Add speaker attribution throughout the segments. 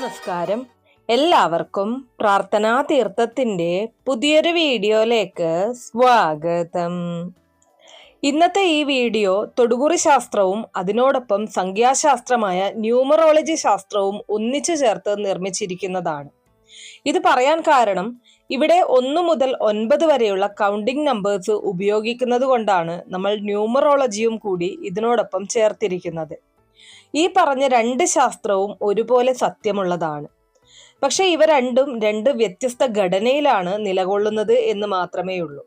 Speaker 1: നമസ്കാരം. എല്ലാവർക്കും പ്രാർത്ഥനാ തീർത്ഥത്തിന്റെ പുതിയൊരു വീഡിയോയിലേക്ക് സ്വാഗതം. ഇന്നത്തെ ഈ വീഡിയോ തൊടുകുറി ശാസ്ത്രവും അതിനോടൊപ്പം സംഖ്യാശാസ്ത്രമായ ന്യൂമറോളജി ശാസ്ത്രവും ഒന്നിച്ചു ചേർത്ത് നിർമ്മിച്ചിരിക്കുന്നതാണ്. ഇത് പറയാൻ കാരണം ഇവിടെ ഒന്നു മുതൽ ഒൻപത് വരെയുള്ള കൗണ്ടിംഗ് നമ്പേഴ്സ് ഉപയോഗിക്കുന്നത് കൊണ്ടാണ് നമ്മൾ ന്യൂമറോളജിയും കൂടി ഇതിനോടൊപ്പം ചേർത്തിരിക്കുന്നത്. ഈ പറഞ്ഞ രണ്ട് ശാസ്ത്രവും ഒരുപോലെ സത്യമുള്ളതാണ്. പക്ഷെ ഇവ രണ്ടും രണ്ട് വ്യത്യസ്ത ഘടനയിലാണ് നിലകൊള്ളുന്നത് എന്ന് മാത്രമേ ഉള്ളൂ.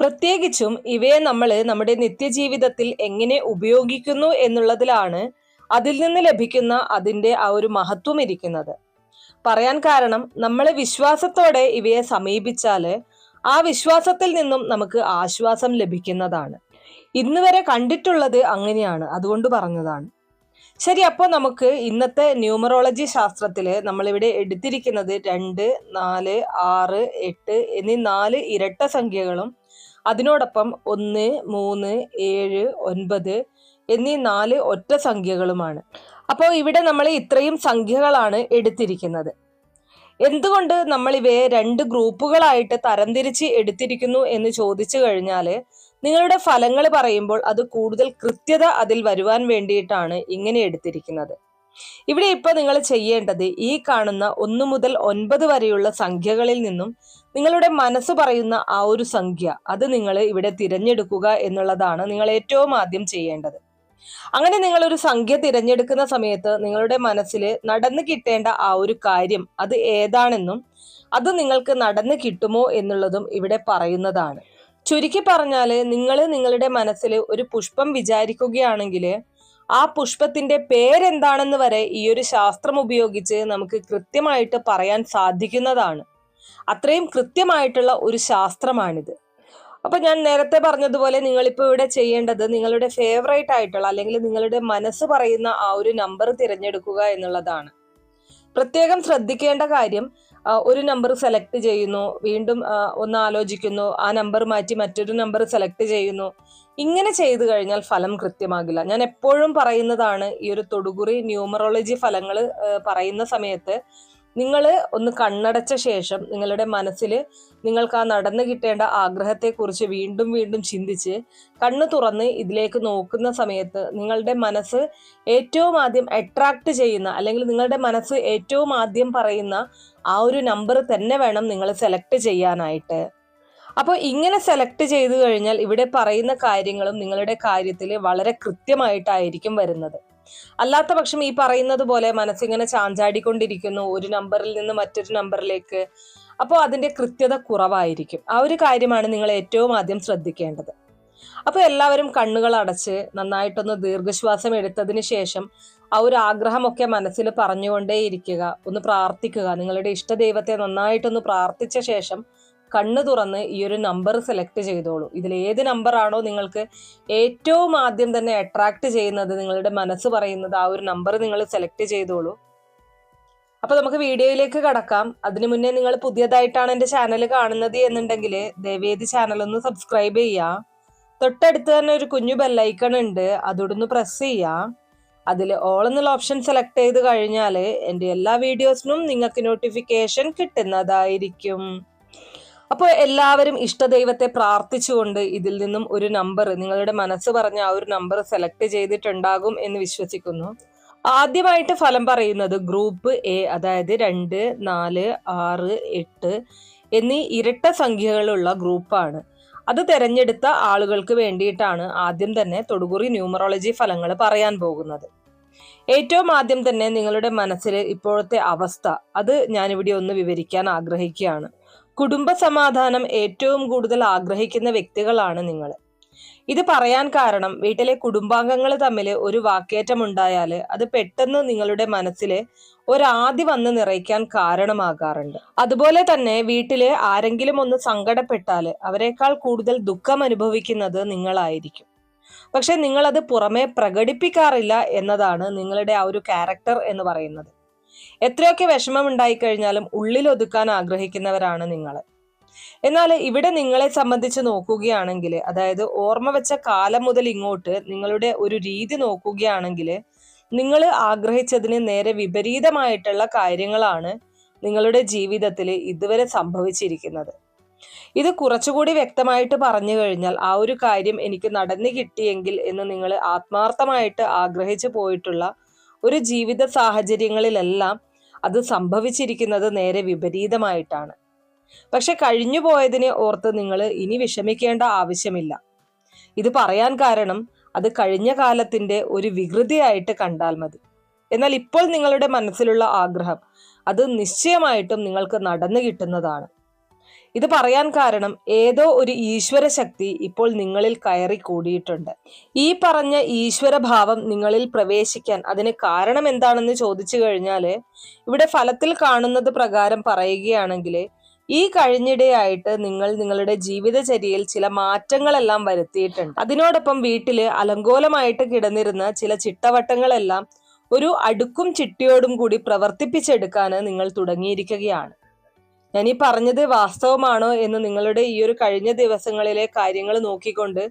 Speaker 1: പ്രത്യേകിച്ചും ഇവയെ നമ്മൾ നമ്മുടെ നിത്യജീവിതത്തിൽ എങ്ങനെ ഉപയോഗിക്കുന്നു എന്നുള്ളതിലാണ് അതിൽ നിന്ന് ലഭിക്കുന്ന അതിന്റെ ആ ഒരു മഹത്വം ഇരിക്കുന്നത്. പറയാൻ കാരണം നമ്മൾ വിശ്വാസത്തോടെ ഇവയെ സമീപിച്ചാൽ ആ വിശ്വാസത്തിൽ നിന്നും നമുക്ക് ആശ്വാസം ലഭിക്കുന്നതാണ്. ഇന്ന് വരെ കണ്ടിട്ടുള്ളത് അങ്ങനെയാണ് അതുകൊണ്ട് പറഞ്ഞതാണ്. ശരി അപ്പോൾ നമുക്ക് ഇന്നത്തെ ന്യൂമറോളജി ശാസ്ത്രത്തിൽ നമ്മളിവിടെ എടുത്തിരിക്കുന്നത് രണ്ട് നാല് ആറ് എട്ട് എന്നീ നാല് ഇരട്ട സംഖ്യകളും അതിനോടൊപ്പം ഒന്ന് മൂന്ന് ഏഴ് ഒൻപത് എന്നീ നാല് ഒറ്റ സംഖ്യകളുമാണ്. അപ്പോൾ ഇവിടെ നമ്മൾ ഇത്രയും സംഖ്യകളാണ് എടുത്തിരിക്കുന്നത്. എന്തുകൊണ്ട് നമ്മൾ ഇവയെ രണ്ട് ഗ്രൂപ്പുകളായിട്ട് തരംതിരിച്ച് എടുത്തിരിക്കുന്നു എന്ന് ചോദിച്ചു കഴിഞ്ഞാൽ നിങ്ങളുടെ ഫലങ്ങൾ പറയുമ്പോൾ അത് കൂടുതൽ കൃത്യത അതിൽ വരുവാൻ വേണ്ടിയിട്ടാണ് ഇങ്ങനെ എടുത്തിരിക്കുന്നത്. ഇവിടെ ഇപ്പൊ നിങ്ങൾ ചെയ്യേണ്ടത് ഈ കാണുന്ന ഒന്ന് മുതൽ ഒൻപത് വരെയുള്ള സംഖ്യകളിൽ നിന്നും നിങ്ങളുടെ മനസ്സ് പറയുന്ന ആ ഒരു സംഖ്യ അത് നിങ്ങൾ ഇവിടെ തിരഞ്ഞെടുക്കുക എന്നുള്ളതാണ് നിങ്ങൾ ഏറ്റവും ആദ്യം ചെയ്യേണ്ടത്. അങ്ങനെ നിങ്ങൾ ഒരു സംഖ്യ തിരഞ്ഞെടുക്കുന്ന സമയത്ത് നിങ്ങളുടെ മനസ്സിൽ നടന്നു കിട്ടേണ്ട ആ ഒരു കാര്യം അത് ഏതാണെന്നും അത് നിങ്ങൾക്ക് നടന്നു കിട്ടുമോ എന്നുള്ളതും ഇവിടെ പറയുന്നതാണ്. ചുരുക്കി പറഞ്ഞാൽ നിങ്ങൾ നിങ്ങളുടെ മനസ്സിൽ ഒരു പുഷ്പം വിചാരിക്കുകയാണെങ്കിൽ ആ പുഷ്പത്തിന്റെ പേരെന്താണെന്ന് വരെ ഈ ഒരു ശാസ്ത്രം ഉപയോഗിച്ച് നമുക്ക് കൃത്യമായിട്ട് പറയാൻ സാധിക്കുന്നതാണ്. അത്രയും കൃത്യമായിട്ടുള്ള ഒരു ശാസ്ത്രമാണിത്. അപ്പൊ ഞാൻ നേരത്തെ പറഞ്ഞതുപോലെ നിങ്ങളിപ്പോൾ ഇവിടെ ചെയ്യേണ്ടത് നിങ്ങളുടെ ഫേവറേറ്റ് ആയിട്ടുള്ള അല്ലെങ്കിൽ നിങ്ങളുടെ മനസ്സ് പറയുന്ന ആ ഒരു നമ്പർ തിരഞ്ഞെടുക്കുക എന്നുള്ളതാണ്. പ്രത്യേകം ശ്രദ്ധിക്കേണ്ട കാര്യം ഒരു നമ്പർ സെലക്ട് ചെയ്യുന്നു വീണ്ടും ഒന്ന് ആലോചിക്കുന്നു ആ നമ്പർ മാറ്റി മറ്റൊരു നമ്പർ സെലക്ട് ചെയ്യുന്നു. ഇങ്ങനെ ചെയ്തു കഴിഞ്ഞാൽ ഫലം കൃത്യമാകില്ല. ഞാൻ എപ്പോഴും പറയുന്നതാണ് ഈ ഒരു തൊടുകുറി ന്യൂമറോളജി ഫലങ്ങൾ പറയുന്ന സമയത്ത് നിങ്ങൾ ഒന്ന് കണ്ണടച്ച ശേഷം നിങ്ങളുടെ മനസ്സിൽ നിങ്ങൾക്ക് ആ നടന്നു കിട്ടേണ്ട ആഗ്രഹത്തെക്കുറിച്ച് വീണ്ടും വീണ്ടും ചിന്തിച്ച് കണ്ണ് തുറന്ന് ഇതിലേക്ക് നോക്കുന്ന സമയത്ത് നിങ്ങളുടെ മനസ്സ് ഏറ്റവും ആദ്യം അട്രാക്ട് ചെയ്യുന്ന അല്ലെങ്കിൽ നിങ്ങളുടെ മനസ്സ് ഏറ്റവും ആദ്യം പറയുന്ന ആ ഒരു നമ്പർ തന്നെ വേണം നിങ്ങൾ സെലക്ട് ചെയ്യാനായിട്ട്. അപ്പോൾ ഇങ്ങനെ സെലക്ട് ചെയ്തു കഴിഞ്ഞാൽ ഇവിടെ പറയുന്ന കാര്യങ്ങളും നിങ്ങളുടെ കാര്യത്തിൽ വളരെ കൃത്യമായിട്ടായിരിക്കും വരുന്നത്. അല്ലാത്ത പക്ഷം ഈ പറയുന്നത് പോലെ മനസ്സിങ്ങനെ ചാഞ്ചാടിക്കൊണ്ടിരിക്കുന്നു ഒരു നമ്പറിൽ നിന്ന് മറ്റൊരു നമ്പറിലേക്ക് അപ്പോൾ അതിന്റെ കൃത്യത കുറവായിരിക്കും. ആ ഒരു കാര്യമാണ് നിങ്ങൾ ഏറ്റവും ആദ്യം ശ്രദ്ധിക്കേണ്ടത്. അപ്പോൾ എല്ലാവരും കണ്ണുകൾ അടച്ച് നന്നായിട്ടൊന്ന് ദീർഘശ്വാസം എടുത്തതിന് ശേഷം ആ ഒരു ആഗ്രഹമൊക്കെ മനസ്സിൽ പറഞ്ഞുകൊണ്ടേയിരിക്കുക. ഒന്ന് പ്രാർത്ഥിക്കുക. നിങ്ങളുടെ ഇഷ്ടദൈവത്തെ നന്നായിട്ടൊന്ന് പ്രാർത്ഥിച്ച ശേഷം കണ്ണു തുറന്ന് ഈ ഒരു നമ്പർ സെലക്ട് ചെയ്തോളൂ. ഇതിൽ ഏത് നമ്പറാണോ നിങ്ങൾക്ക് ഏറ്റവും ആദ്യം തന്നെ അട്രാക്ട് ചെയ്യുന്നത് നിങ്ങളുടെ മനസ്സ് പറയുന്നത് ആ ഒരു നമ്പർ നിങ്ങൾ സെലക്ട് ചെയ്തോളൂ. അപ്പൊ നമുക്ക് വീഡിയോയിലേക്ക് കടക്കാം. അതിനു മുന്നേ നിങ്ങൾ പുതിയതായിട്ടാണ് എന്റെ ചാനൽ കാണുന്നത് എന്നുണ്ടെങ്കിൽ ദേവേദി ചാനൽ ഒന്ന് സബ്സ്ക്രൈബ് ചെയ്യുക തൊട്ടടുത്ത് തന്നെ ഒരു കുഞ്ഞു ബെല്ലൈക്കൺ ഉണ്ട്. അതോടൊന്ന് പ്രസ് ചെയ്യുക അതിൽ ഓൾ എന്നുള്ള ഓപ്ഷൻ സെലക്ട് ചെയ്ത് കഴിഞ്ഞാൽ എന്റെ എല്ലാ വീഡിയോസിനും നിങ്ങൾക്ക് നോട്ടിഫിക്കേഷൻ കിട്ടുന്നതായിരിക്കും. അപ്പോൾ എല്ലാവരും ഇഷ്ടദൈവത്തെ പ്രാർത്ഥിച്ചുകൊണ്ട് ഇതിൽ നിന്നും ഒരു നമ്പർ നിങ്ങളുടെ മനസ്സ് പറഞ്ഞ ആ ഒരു നമ്പർ സെലക്ട് ചെയ്തിട്ടുണ്ടാകും എന്ന് വിശ്വസിക്കുന്നു. ആദ്യമായിട്ട് ഫലം പറയുന്നത് ഗ്രൂപ്പ് എ അതായത് രണ്ട് നാല് ആറ് എട്ട് എന്നീ ഇരട്ട സംഖ്യകളുള്ള ഗ്രൂപ്പാണ് അത് തിരഞ്ഞെടുത്ത ആളുകൾക്ക് വേണ്ടിയിട്ടാണ് ആദ്യം തന്നെ തൊടുകുറി ന്യൂമറോളജി ഫലങ്ങൾ പറയാൻ പോകുന്നത്. ഏറ്റവും ആദ്യം തന്നെ നിങ്ങളുടെ മനസ്സിൽ ഇപ്പോഴത്തെ അവസ്ഥ അത് ഞാനിവിടെ ഒന്ന് വിവരിക്കാൻ ആഗ്രഹിക്കുകയാണ്. കുടുംബ സമാധാനം ഏറ്റവും കൂടുതൽ ആഗ്രഹിക്കുന്ന വ്യക്തികളാണ് നിങ്ങൾ. ഇത് പറയാൻ കാരണം വീട്ടിലെ കുടുംബാംഗങ്ങൾ തമ്മിൽ ഒരു വാക്കേറ്റം ഉണ്ടായാൽ അത് പെട്ടെന്ന് നിങ്ങളുടെ മനസ്സിൽ ഒരാദി വന്ന് നിറയ്ക്കാൻ കാരണമാകാറുണ്ട്. അതുപോലെ തന്നെ വീട്ടിലെ ആരെങ്കിലും ഒന്ന് സങ്കടപ്പെട്ടാൽ അവരെക്കാൾ കൂടുതൽ ദുഃഖം അനുഭവിക്കുന്നത് നിങ്ങളായിരിക്കും. പക്ഷെ നിങ്ങളത് പുറമെ പ്രകടിപ്പിക്കാറില്ല എന്നതാണ് നിങ്ങളുടെ ആ ഒരു ക്യാരക്ടർ എന്ന് പറയുന്നത്. എത്രയൊക്കെ വിഷമം ഉണ്ടായിക്കഴിഞ്ഞാലും ഉള്ളിൽ ഒതുക്കാൻ ആഗ്രഹിക്കുന്നവരാണ് നിങ്ങൾ എന്നാൽ ഇവിടെ നിങ്ങളെ സംബന്ധിച്ച് നോക്കുകയാണെങ്കിൽ അതായത് ഓർമ്മ വെച്ച കാലം മുതൽ ഇങ്ങോട്ട് നിങ്ങളുടെ ഒരു രീതി നോക്കുകയാണെങ്കിൽ നിങ്ങൾ ആഗ്രഹിച്ചതിന് നേരെ വിപരീതമായിട്ടുള്ള കാര്യങ്ങളാണ് നിങ്ങളുടെ ജീവിതത്തിൽ ഇതുവരെ സംഭവിച്ചിരിക്കുന്നത്. ഇത് കുറച്ചുകൂടി വ്യക്തമായിട്ട് പറഞ്ഞു കഴിഞ്ഞാൽ ആ ഒരു കാര്യം എനിക്ക് നടന്നു കിട്ടിയെങ്കിൽ എന്ന് നിങ്ങൾ ആത്മാർത്ഥമായിട്ട് ആഗ്രഹിച്ചു പോയിട്ടുള്ള ഒരു ജീവിത സാഹചര്യങ്ങളിലെല്ലാം അത് സംഭവിച്ചിരിക്കുന്നത് നേരെ വിപരീതമായിട്ടാണ്. പക്ഷെ കഴിഞ്ഞു പോയതിനെ ഓർത്ത് നിങ്ങൾ ഇനി വിഷമിക്കേണ്ട ആവശ്യമില്ല. ഇത് പറയാൻ കാരണം അത് കഴിഞ്ഞ കാലത്തിന്റെ ഒരു വികൃതിയായിട്ട് കണ്ടാൽ മതി. എന്നാൽ ഇപ്പോൾ നിങ്ങളുടെ മനസ്സിലുള്ള ആഗ്രഹം അത് നിശ്ചയമായിട്ടും നിങ്ങൾക്ക് നടന്നു കിട്ടുന്നതാണ്. ഇത് പറയാൻ കാരണം ഏതോ ഒരു ഈശ്വര ശക്തി ഇപ്പോൾ നിങ്ങളിൽ കയറി കൂടിയിട്ടുണ്ട്. ഈ പറഞ്ഞ ഈശ്വരഭാവം നിങ്ങളിൽ പ്രവേശിക്കാൻ അതിന് കാരണം എന്താണെന്ന് ചോദിച്ചു കഴിഞ്ഞാൽ ഇവിടെ ഫലത്തിൽ കാണുന്നത് പ്രകാരം പറയുകയാണെങ്കിൽ ഈ കഴിഞ്ഞിടെയായിട്ട് നിങ്ങൾ നിങ്ങളുടെ ജീവിതചര്യയിൽ ചില മാറ്റങ്ങളെല്ലാം വരുത്തിയിട്ടുണ്ട്. അതിനോടൊപ്പം വീട്ടിൽ അലങ്കോലമായിട്ട് കിടന്നിരുന്ന ചില ചിട്ടവട്ടങ്ങളെല്ലാം ഒരു അടുക്കും ചിട്ടിയോടും കൂടി പ്രവർത്തിപ്പിച്ചെടുക്കാൻ നിങ്ങൾ തുടങ്ങിയിരിക്കുകയാണ്. ഞാൻ ഈ പറഞ്ഞത് വാസ്തവമാണോ എന്ന് നിങ്ങളുടെ ഈ ഒരു കഴിഞ്ഞ ദിവസങ്ങളിലെ കാര്യങ്ങൾ നോക്കിക്കൊണ്ട്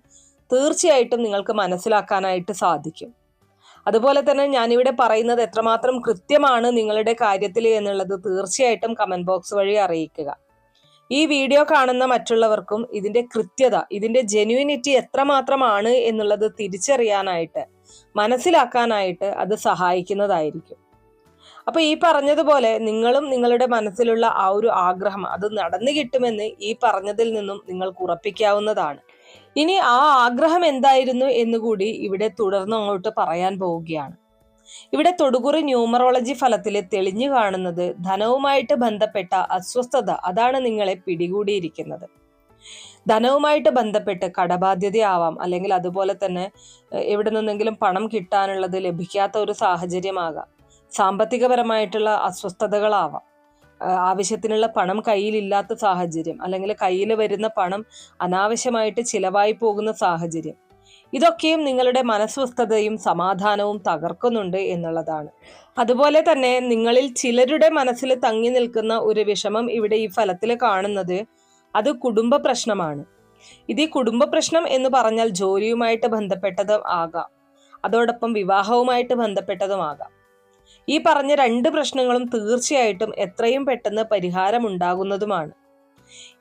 Speaker 1: തീർച്ചയായിട്ടും നിങ്ങൾക്ക് മനസ്സിലാക്കാനായിട്ട് സാധിക്കും. അതുപോലെ തന്നെ ഞാനിവിടെ പറയുന്നത് എത്രമാത്രം കൃത്യമാണ് നിങ്ങളുടെ കാര്യത്തിൽ എന്നുള്ളത് തീർച്ചയായിട്ടും കമന്റ് ബോക്സ് വഴി അറിയിക്കുക. ഈ വീഡിയോ കാണുന്ന മറ്റുള്ളവർക്കും ഇതിന്റെ കൃത്യത ഇതിന്റെ ജെന്യൂനിറ്റി എത്രമാത്രമാണ് എന്നുള്ളത് തിരിച്ചറിയാനായിട്ട് മനസ്സിലാക്കാനായിട്ട് അത് സഹായിക്കുന്നതായിരിക്കും. അപ്പൊ ഈ പറഞ്ഞതുപോലെ നിങ്ങളും നിങ്ങളുടെ മനസ്സിലുള്ള ആ ഒരു ആഗ്രഹം അത് നടന്നു കിട്ടുമെന്ന് ഈ പറഞ്ഞതിൽ നിന്നും നിങ്ങൾക്ക് ഉറപ്പിക്കാവുന്നതാണ്. ഇനി ആ ആഗ്രഹം എന്തായിരുന്നു എന്നുകൂടി ഇവിടെ തുടർന്ന് അങ്ങോട്ട് പറയാൻ പോവുകയാണ്. ഇവിടെ തൊടുകുറി ന്യൂമറോളജി ഫലത്തിൽ തെളിഞ്ഞു കാണുന്നത് ധനവുമായിട്ട് ബന്ധപ്പെട്ട അസ്വസ്ഥത അതാണ് നിങ്ങളെ പിടികൂടിയിരിക്കുന്നത്. ധനവുമായിട്ട് ബന്ധപ്പെട്ട് കടബാധ്യതയാവാം അല്ലെങ്കിൽ അതുപോലെ തന്നെ എവിടെ നിന്നെങ്കിലും പണം കിട്ടാനുള്ളത് ലഭിക്കാത്ത ഒരു സാഹചര്യമാകാം. സാമ്പത്തികപരമായിട്ടുള്ള അസ്വസ്ഥതകളാവാം. ആവശ്യത്തിനുള്ള പണം കയ്യിലില്ലാത്ത സാഹചര്യം അല്ലെങ്കിൽ കയ്യിൽ വരുന്ന പണം അനാവശ്യമായിട്ട് ചിലവായി പോകുന്ന സാഹചര്യം ഇതൊക്കെയും നിങ്ങളുടെ മനസ്വസ്ഥതയും സമാധാനവും തകർക്കുന്നുണ്ട് എന്നുള്ളതാണ്. അതുപോലെ തന്നെ നിങ്ങളിൽ ചിലരുടെ മനസ്സിൽ തങ്ങി നിൽക്കുന്ന ഒരു വിഷമം ഇവിടെ ഈ ഫലത്തിൽ കാണുന്നത് അത് കുടുംബ പ്രശ്നമാണ്. ഇത് ഈ കുടുംബ പ്രശ്നം എന്ന് പറഞ്ഞാൽ ജോലിയുമായിട്ട് ബന്ധപ്പെട്ടതും ആകാം. അതോടൊപ്പം വിവാഹവുമായിട്ട് ബന്ധപ്പെട്ടതുമാകാം ഈ പറഞ്ഞ രണ്ട് പ്രശ്നങ്ങളും തീർച്ചയായിട്ടും എത്രയും പെട്ടെന്ന് പരിഹാരമുണ്ടാകുന്നതുമാണ്.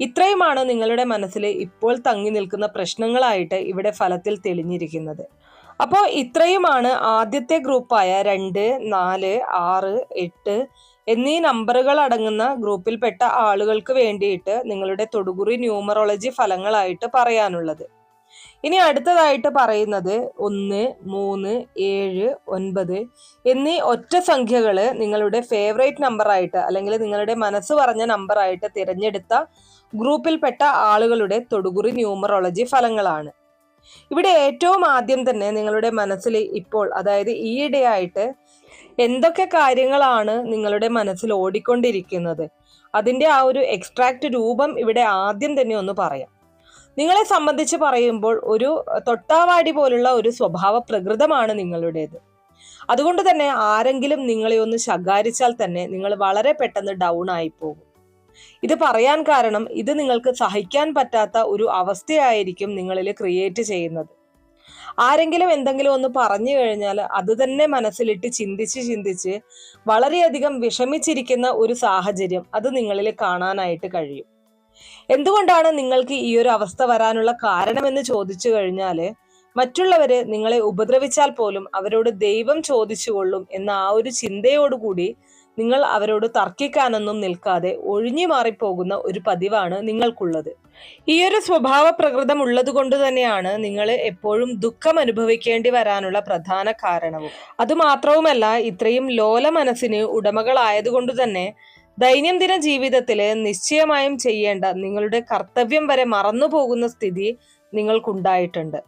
Speaker 1: ഇത്രയുമാണ് നിങ്ങളുടെ മനസ്സിൽ ഇപ്പോൾ തങ്ങി നിൽക്കുന്ന പ്രശ്നങ്ങളായിട്ട് ഇവിടെ ഫലത്തിൽ തെളിഞ്ഞിരിക്കുന്നത്. അപ്പോൾ ഇത്രയുമാണ് ആദ്യത്തെ ഗ്രൂപ്പായ രണ്ട് നാല് ആറ് എട്ട് എന്നീ നമ്പറുകൾ അടങ്ങുന്ന ഗ്രൂപ്പിൽപ്പെട്ട ആളുകൾക്ക് വേണ്ടിയിട്ട് നിങ്ങളുടെ തൊടുകുറി ന്യൂമറോളജി ഫലങ്ങളായിട്ട് പറയാനുള്ളത്. ഇനി അടുത്തതായിട്ട് പറയുന്നത് ഒന്ന് മൂന്ന് ഏഴ് ഒൻപത് എന്നീ ഒറ്റ സംഖ്യകൾ നിങ്ങളുടെ ഫേവറേറ്റ് നമ്പറായിട്ട് അല്ലെങ്കിൽ നിങ്ങളുടെ മനസ്സ് പറഞ്ഞ നമ്പറായിട്ട് തിരഞ്ഞെടുത്ത ഗ്രൂപ്പിൽപ്പെട്ട ആളുകളുടെ തൊടുകുറി ന്യൂമറോളജി ഫലങ്ങളാണ്. ഇവിടെ ഏറ്റവും ആദ്യം തന്നെ നിങ്ങളുടെ മനസ്സിൽ ഇപ്പോൾ അതായത് ഈയിടെയായിട്ട് എന്തൊക്കെ കാര്യങ്ങളാണ് നിങ്ങളുടെ മനസ്സിൽ ഓടിക്കൊണ്ടിരിക്കുന്നത്? അതിന്റെ ആ ഒരു എക്സ്ട്രാക്ട് രൂപം ഇവിടെ ആദ്യം തന്നെ ഒന്ന് പറയാം. നിങ്ങളെ സംബന്ധിച്ച് പറയുമ്പോൾ ഒരു തൊട്ടാവാടി പോലുള്ള ഒരു സ്വഭാവ പ്രകൃതമാണ് നിങ്ങളുടേത്. അതുകൊണ്ട് തന്നെ ആരെങ്കിലും നിങ്ങളെ ഒന്ന് ശകാരിച്ചാൽ തന്നെ നിങ്ങൾ വളരെ പെട്ടെന്ന് ഡൗൺ ആയി പോകും. ഇത് പറയാൻ കാരണം ഇത് നിങ്ങൾക്ക് സഹിക്കാൻ പറ്റാത്ത ഒരു അവസ്ഥയായിരിക്കും നിങ്ങളിൽ ക്രിയേറ്റ് ചെയ്യുന്നത്. ആരെങ്കിലും എന്തെങ്കിലും ഒന്ന് പറഞ്ഞു കഴിഞ്ഞാൽ അത് തന്നെ മനസ്സിലിട്ട് ചിന്തിച്ച് ചിന്തിച്ച് വളരെയധികം വിഷമിച്ചിരിക്കുന്ന ഒരു സാഹചര്യം അത് നിങ്ങളിൽ കാണാനായിട്ട് കഴിയും. എന്തുകൊണ്ടാണ് നിങ്ങൾക്ക് ഈ ഒരു അവസ്ഥ വരാനുള്ള കാരണമെന്ന് ചോദിച്ചു കഴിഞ്ഞാൽ മറ്റുള്ളവരെ നിങ്ങളെ ഉപദ്രവിച്ചാൽ പോലും അവരോട് ദൈവം ചോദിച്ചുകൊള്ളും എന്ന ആ ഒരു ചിന്തയോടുകൂടി നിങ്ങൾ അവരോട് തർക്കിക്കാനൊന്നും നിൽക്കാതെ ഒഴിഞ്ഞു മാറിപ്പോകുന്ന ഒരു പതിവാണ് നിങ്ങൾക്കുള്ളത്. ഈ ഒരു സ്വഭാവ പ്രകൃതം ഉള്ളത് കൊണ്ട് തന്നെയാണ് നിങ്ങൾ എപ്പോഴും ദുഃഖം അനുഭവിക്കേണ്ടി വരാനുള്ള പ്രധാന കാരണവും. അതുമാത്രവുമല്ല ഇത്രയും ലോല മനസ്സിന് ഉടമകളായതുകൊണ്ട് തന്നെ ദൈനംദിന ജീവിതത്തിൽ നിശ്ചയമായും ചെയ്യേണ്ട നിങ്ങളുടെ കർത്തവ്യം വരെ മറന്നുപോകുന്ന സ്ഥിതി നിങ്ങൾക്കുണ്ടായിട്ടുണ്ട്.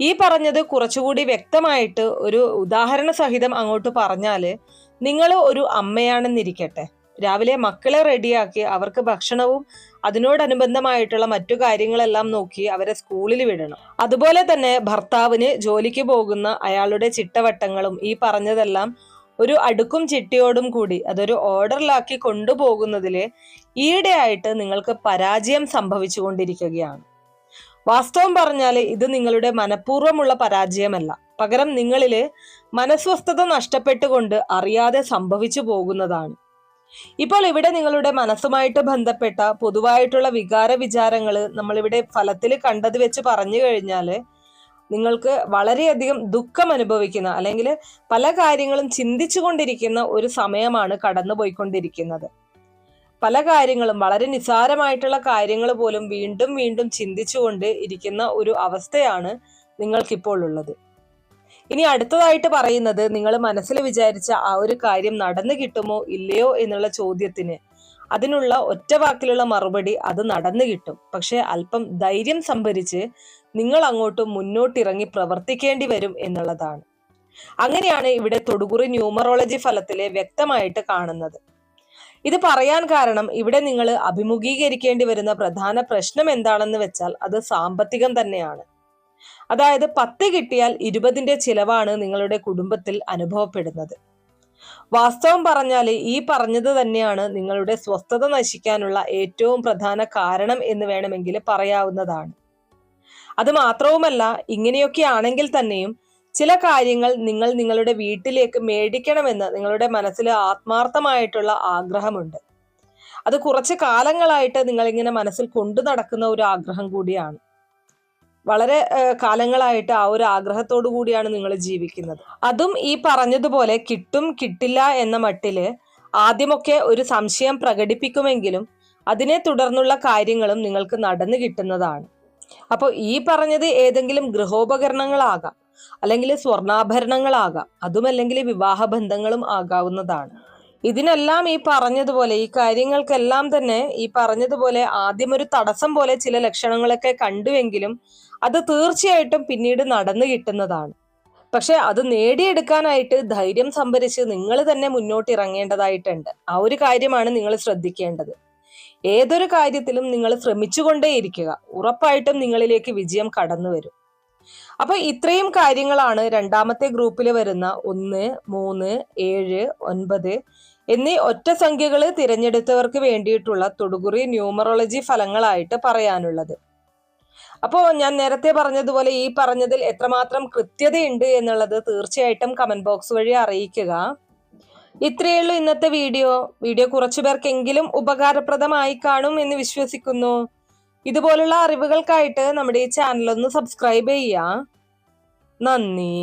Speaker 1: ഈ പറഞ്ഞത് കുറച്ചുകൂടി വ്യക്തമായിട്ട് ഒരു ഉദാഹരണ സഹിതം അങ്ങോട്ട് പറഞ്ഞാൽ നിങ്ങൾ ഒരു അമ്മയാണെന്നിരിക്കട്ടെ. രാവിലെ മക്കളെ റെഡിയാക്കി അവർക്ക് ഭക്ഷണവും അതിനോടനുബന്ധമായിട്ടുള്ള മറ്റു കാര്യങ്ങളെല്ലാം നോക്കി അവരെ സ്കൂളിൽ വിടണം. അതുപോലെ തന്നെ ഭർത്താവിന് ജോലിക്ക് പോകുന്ന അയാളുടെ ചിട്ടവട്ടങ്ങളും ഈ പറഞ്ഞതെല്ലാം ഒരു അടുക്കും ചിട്ടിയോടും കൂടി അതൊരു ഓർഡറിലാക്കി കൊണ്ടുപോകുന്നതിൽ ഈയിടെയായിട്ട് നിങ്ങൾക്ക് പരാജയം സംഭവിച്ചുകൊണ്ടിരിക്കുകയാണ്. വാസ്തവം പറഞ്ഞാൽ ഇത് നിങ്ങളുടെ മനഃപൂർവമുള്ള പരാജയമല്ല. പകരം നിങ്ങളിൽ മനസ്വസ്ഥത നഷ്ടപ്പെട്ടുകൊണ്ട് അറിയാതെ സംഭവിച്ചു പോകുന്നതാണ്. ഇപ്പോൾ ഇവിടെ നിങ്ങളുടെ മനസ്സുമായിട്ട് ബന്ധപ്പെട്ട പൊതുവായിട്ടുള്ള വികാര വിചാരങ്ങൾ നമ്മളിവിടെ ഫലത്തിൽ കണ്ടത് വെച്ച് പറഞ്ഞു കഴിഞ്ഞാൽ നിങ്ങൾക്ക് വളരെയധികം ദുഃഖം അനുഭവിക്കുന്ന അല്ലെങ്കിൽ പല കാര്യങ്ങളും ചിന്തിച്ചു കൊണ്ടിരിക്കുന്ന ഒരു സമയമാണ് കടന്നുപോയിക്കൊണ്ടിരിക്കുന്നത്. പല കാര്യങ്ങളും വളരെ നിസ്സാരമായിട്ടുള്ള കാര്യങ്ങൾ പോലും വീണ്ടും വീണ്ടും ചിന്തിച്ചുകൊണ്ട് ഇരിക്കുന്ന ഒരു അവസ്ഥയാണ് നിങ്ങൾക്കിപ്പോൾ ഉള്ളത്. ഇനി അടുത്തതായിട്ട് പറയുന്നത് നിങ്ങൾ മനസ്സിൽ വിചാരിച്ച ആ ഒരു കാര്യം നടന്നു കിട്ടുമോ ഇല്ലയോ എന്നുള്ള ചോദ്യത്തിന്. അതിനുള്ള ഒറ്റ വാക്കിലുള്ള മറുപടി അത് നടന്നു കിട്ടും. പക്ഷെ അല്പം ധൈര്യം സംഭരിച്ച് നിങ്ങൾ അങ്ങോട്ട് മുന്നോട്ടിറങ്ങി പ്രവർത്തിക്കേണ്ടി വരും എന്നുള്ളതാണ്. അങ്ങനെയാണ് ഇവിടെ തൊടുകുറി ന്യൂമറോളജി ഫലത്തിലെ വ്യക്തമായിട്ട് കാണുന്നത്. ഇത് പറയാൻ കാരണം ഇവിടെ നിങ്ങൾ അഭിമുഖീകരിക്കേണ്ടി വരുന്ന പ്രധാന പ്രശ്നം എന്താണെന്ന് വെച്ചാൽ അത് സാമ്പത്തികം തന്നെയാണ്. അതായത് പത്ത് കിട്ടിയാൽ ഇരുപതിന്റെ ചിലവാണ് നിങ്ങളുടെ കുടുംബത്തിൽ അനുഭവപ്പെടുന്നത്. വാസ്തവം പറഞ്ഞാൽ ഈ പറഞ്ഞത് തന്നെയാണ് നിങ്ങളുടെ സ്വസ്ഥത നശിക്കാനുള്ള ഏറ്റവും പ്രധാന കാരണം എന്ന് വേണമെങ്കിൽ പറയാവുന്നതാണ്. അത് മാത്രവുമല്ല ഇങ്ങനെയൊക്കെ ആണെങ്കിൽ തന്നെയും ചില കാര്യങ്ങൾ നിങ്ങൾ നിങ്ങളുടെ വീട്ടിലേക്ക് മേടിക്കണമെന്ന് നിങ്ങളുടെ മനസ്സിൽ ആത്മാർത്ഥമായിട്ടുള്ള ആഗ്രഹമുണ്ട്. അത് കുറച്ച് കാലങ്ങളായിട്ട് നിങ്ങളിങ്ങനെ മനസ്സിൽ കൊണ്ടു നടക്കുന്ന ഒരു ആഗ്രഹം കൂടിയാണ്. വളരെ കാലങ്ങളായിട്ട് ആ ഒരു ആഗ്രഹത്തോടു കൂടിയാണ് നിങ്ങൾ ജീവിക്കുന്നത്. അതും ഈ പറഞ്ഞതുപോലെ കിട്ടും കിട്ടില്ല എന്ന മട്ടിൽ ആദ്യമൊക്കെ ഒരു സംശയം പ്രകടിപ്പിക്കുമെങ്കിലും അതിനെ തുടർന്നുള്ള കാര്യങ്ങളും നിങ്ങൾക്ക് നടന്നു കിട്ടുന്നതാണ്. അപ്പോൾ ഈ പറഞ്ഞത് ഏതെങ്കിലും ഗൃഹോപകരണങ്ങളാകാം അല്ലെങ്കിൽ സ്വർണാഭരണങ്ങളാകാം അതുമല്ലെങ്കിൽ വിവാഹ ബന്ധങ്ങളും ആകാവുന്നതാണ്. ഇതിനെല്ലാം ഈ പറഞ്ഞതുപോലെ ഈ കാര്യങ്ങൾക്കെല്ലാം തന്നെ ഈ പറഞ്ഞതുപോലെ ആദ്യം ഒരു തടസ്സം പോലെ ചില ലക്ഷണങ്ങളൊക്കെ കണ്ടുവെങ്കിലും അത് തീർച്ചയായിട്ടും പിന്നീട് നടന്നു കിട്ടുന്നതാണ്. പക്ഷെ അത് നേടിയെടുക്കാനായിട്ട് ധൈര്യം സംഭരിച്ച് നിങ്ങൾ തന്നെ മുന്നോട്ട് ഇറങ്ങേണ്ടതായിട്ടുണ്ട്. ആ ഒരു കാര്യമാണ് നിങ്ങൾ ശ്രദ്ധിക്കേണ്ടത്. ഏതൊരു കാര്യത്തിലും നിങ്ങൾ ശ്രമിച്ചുകൊണ്ടേയിരിക്കുക. ഉറപ്പായിട്ടും നിങ്ങളിലേക്ക് വിജയം കടന്നു വരും. അപ്പൊ ഇത്രയും കാര്യങ്ങളാണ് രണ്ടാമത്തെ ഗ്രൂപ്പിൽ വരുന്ന ഒന്ന് മൂന്ന് ഏഴ് ഒൻപത് എന്നീ ഒറ്റ സംഖ്യകൾ തിരഞ്ഞെടുത്തവർക്ക് വേണ്ടിയിട്ടുള്ള തൊടുകുറി ന്യൂമറോളജി ഫലങ്ങളായിട്ട് പറയാനുള്ളത്. അപ്പോൾ ഞാൻ നേരത്തെ പറഞ്ഞതുപോലെ ഈ പറഞ്ഞതിൽ എത്രമാത്രം കൃത്യതയുണ്ട് എന്നുള്ളത് തീർച്ചയായിട്ടും കമന്റ് ബോക്സ് വഴി അറിയിക്കുക. ഇത്രയേ ഉള്ളൂ ഇന്നത്തെ വീഡിയോ. വീഡിയോ കുറച്ചു പേർക്കെങ്കിലും ഉപകാരപ്രദമായി കാണും എന്ന് വിശ്വസിക്കുന്നു. ഇതുപോലുള്ള അറിവുകൾക്കായിട്ട് നമ്മുടെ ഈ ചാനൽ ഒന്ന് സബ്സ്ക്രൈബ് ചെയ്യുക. നന്ദി.